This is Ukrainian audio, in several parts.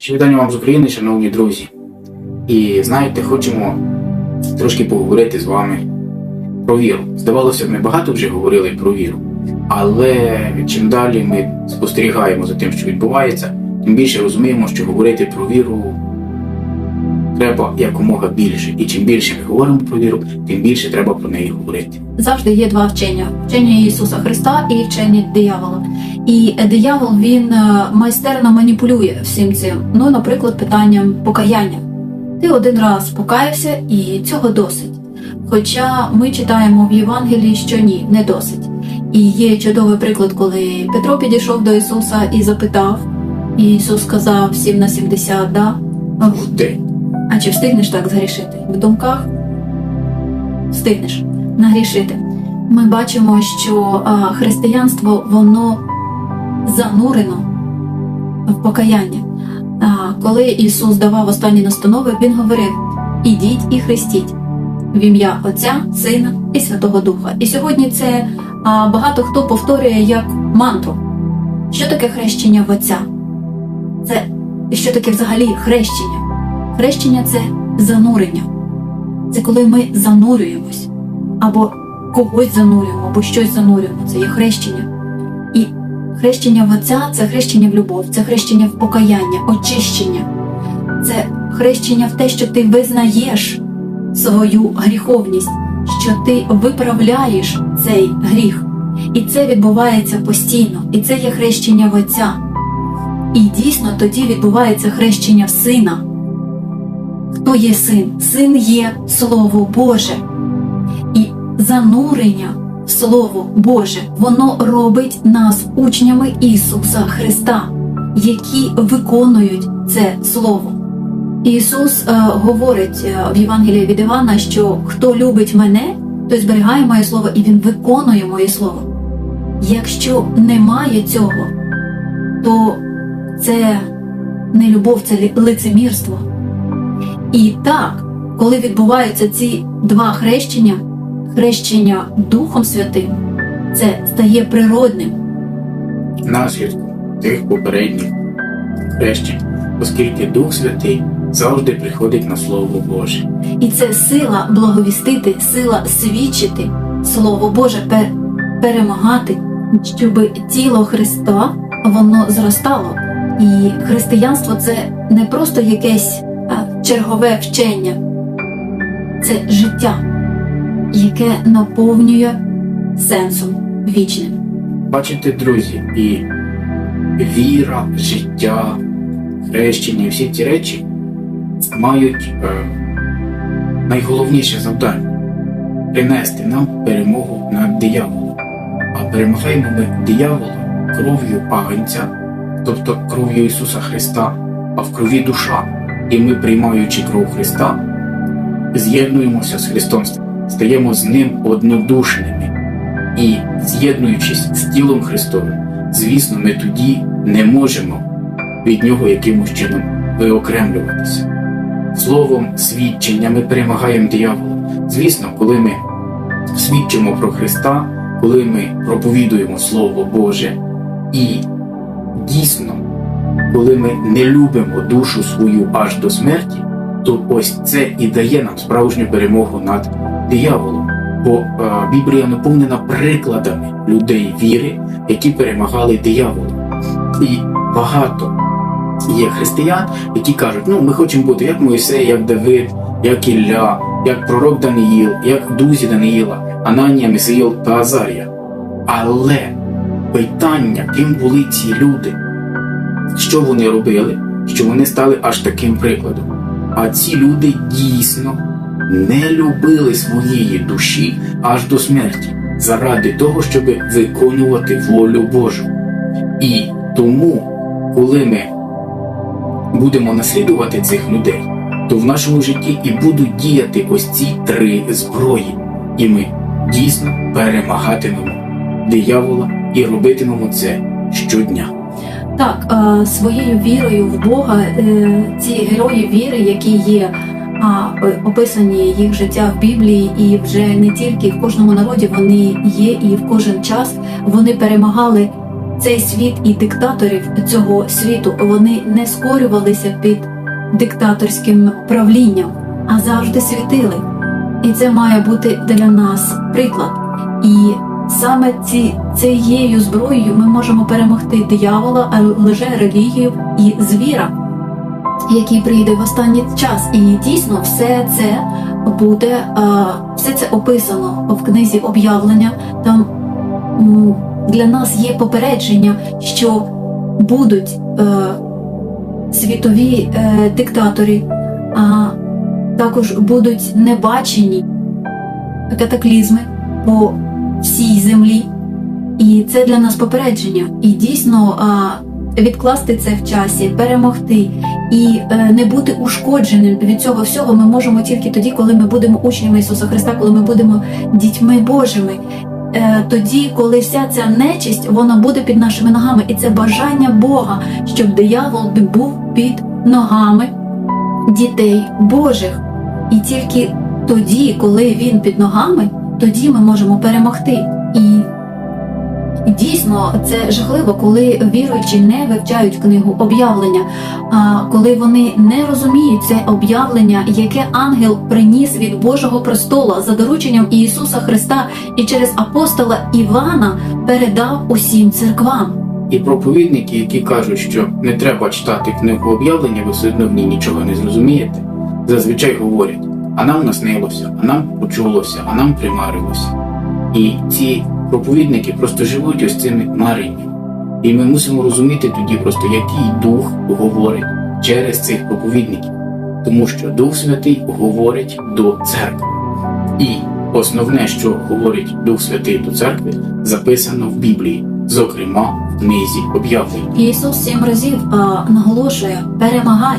Ще вітання вам з України, шановні друзі. І знаєте, хочемо трошки поговорити з вами про віру. Здавалося ми багато вже говорили про віру, але чим далі ми спостерігаємо за тим, що відбувається, тим більше розуміємо, що говорити про віру треба якомога більше. І чим більше ми говоримо про віру, тим більше треба про неї говорити. завжди є два вчення: вчення Ісуса Христа і вчення диявола. І диявол він е, майстерно маніпулює всім цим. Ну, наприклад, питанням покаяння. Ти один раз покаявся, і цього досить. Хоча ми читаємо в Євангелії, що ні, не досить. І є чудовий приклад, коли Петро підійшов до Ісуса і запитав, і Ісус сказав 7 на 70, да? В день. А чи встигнеш так згрішити? В думках встигнеш нагрішити. Ми бачимо, що а, християнство воно занурено в покаяння. Коли Ісус давав останні настанови, Він говорив: ідіть і хрестіть в ім'я Отця, Сина і Святого Духа. І сьогодні це багато хто повторює як мантру. Що таке хрещення в Отця? Це що таке взагалі хрещення? Хрещення це занурення. Це коли ми занурюємось, або когось занурюємо, або щось занурюємо. Це є хрещення. Хрещення в Отця це хрещення в любов, це хрещення в покаяння, очищення. Це хрещення в те, що ти визнаєш свою гріховність, що ти виправляєш цей гріх. І це відбувається постійно. І це є хрещення в Отця. І дійсно тоді відбувається хрещення в сина. Хто є син? Син є Слово Боже. І занурення Слово Боже, воно робить нас учнями Ісуса Христа, які виконують це Слово. Ісус е, говорить е, в Євангелії від Івана, що хто любить мене, той зберігає моє слово і він виконує моє слово. Якщо немає цього, то це не любов, це лицемірство. І так, коли відбуваються ці два хрещення, хрещення Духом Святим, це стає природним. наслідку тих попередніх хрещень, оскільки Дух Святий завжди приходить на Слово Боже. І це сила благовістити, сила свідчити Слово Боже, пе- перемагати, щоб тіло Христа воно зростало. І християнство це не просто якесь чергове вчення, це життя, яке наповнює сенсом вічним. Бачите, друзі, і віра, життя, хрещення, всі ці речі мають е, найголовніше завдання принести нам перемогу над дияволом. А перемагаємо ми диявола кров'ю агнця, тобто кров'ю Ісуса Христа, а в крові душа. І ми, приймаючи кров Христа, з'єднуємося з Христом, стаємо з Ним однодушними. І з'єднуючись з тілом Христовим, звісно, ми тоді не можемо від нього якимось чином виокремлюватися. Словом, свідчення ми перемагаємо диявола. Звісно, коли ми свідчимо про Христа, коли ми проповідуємо Слово Боже, і дійсно, коли ми не любимо душу свою аж до смерті, то ось це і дає нам справжню перемогу над дияволом. Бо е, Біблія наповнена прикладами людей віри, які перемагали диявола. І багато є християн, які кажуть, ну ми хочемо бути як Моїсей, як Давид, як Ілля, як пророк Даниїл, як друзі Даниїла, Ананія, Мисаїл та Азарія. Але питання, ким були ці люди, що вони робили, що вони стали аж таким прикладом. А ці люди дійсно не любили своєї душі аж до смерті заради того, щоб виконувати волю Божу. І тому, коли ми будемо наслідувати цих людей, то в нашому житті і будуть діяти ось ці три зброї, і ми дійсно перемагатимемо диявола і робитимемо це щодня. Так, е, своєю вірою в Бога е, ці герої віри, які є а, е, описані їх життя в Біблії, і вже не тільки в кожному народі вони є, і в кожен час вони перемагали цей світ і диктаторів цього світу вони не скорювалися під диктаторським правлінням, а завжди світили. І це має бути для нас приклад. І саме ці, цією зброєю ми можемо перемогти диявола, лже релігію і звіра, який прийде в останній час. І дійсно все це буде, е, все це описано в книзі об'явлення. Там для нас є попередження, що будуть е, світові е, диктатори, а також будуть небачені катаклізми по всій землі. І це для нас попередження. І дійсно відкласти це в часі, перемогти і е, не бути ушкодженим від цього всього ми можемо тільки тоді, коли ми будемо учнями Ісуса Христа, коли ми будемо дітьми Божими. Е, Тоді, коли вся ця нечисть, вона буде під нашими ногами, і це бажання Бога, щоб диявол був під ногами дітей Божих. І тільки тоді, коли він під ногами, тоді ми можемо перемогти. І і дійсно це жахливо, коли віруючі не вивчають книгу об'явлення, а коли вони не розуміють це об'явлення, яке ангел приніс від Божого престола за дорученням Ісуса Христа і через апостола Івана передав усім церквам. І проповідники, які кажуть, що не треба читати книгу об'явлення, ви все одно в ній нічого не зрозумієте, зазвичай говорять, а нам наснилося, а нам почулося, а нам примарилося. І ці проповідники просто живуть ось цими мареннями. І ми мусимо розуміти тоді просто, який дух говорить через цих проповідників. Тому що Дух Святий говорить до церкви. І основне, що говорить Дух Святий до церкви, записано в Біблії, зокрема в книзі об'явлень. Ісус сім разів а, наголошує: перемагай,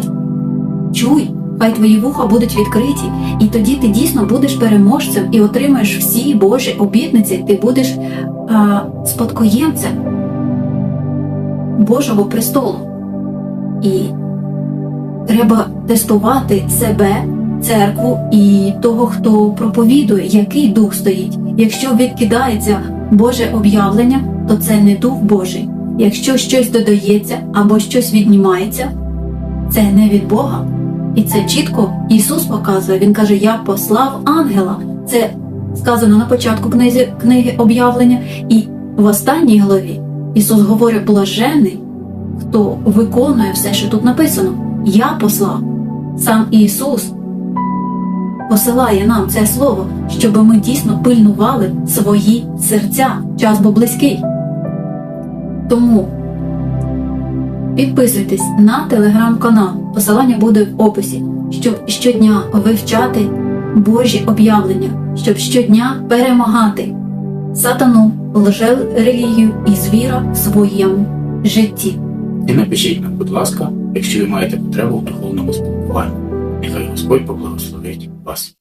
чуй, хай твої вуха будуть відкриті, і тоді ти дійсно будеш переможцем і отримаєш всі Божі обітниці. Ти будеш а, спадкоємцем Божого престолу. І треба тестувати себе, церкву і того, хто проповідує, який дух стоїть. Якщо відкидається Боже об'явлення, то це не дух Божий. Якщо щось додається або щось віднімається, це не від Бога. І це чітко Ісус показує. Він каже: Я послав ангела. Це сказано на початку книги, книги об'явлення, і в останній главі Ісус говорить блажений, хто виконує все, що тут написано. Я послав. Сам Ісус посилає нам це слово, щоб ми дійсно пильнували свої серця. Час був близький. Тому підписуйтесь на телеграм-канал. Посилання буде в описі, щоб щодня вивчати Божі об'явлення, щоб щодня перемагати сатану, лже-релігію і звіра в своєму житті. І напишіть нам, будь ласка, якщо ви маєте потребу в духовному спілкуванні. Нехай Господь поблагословить вас.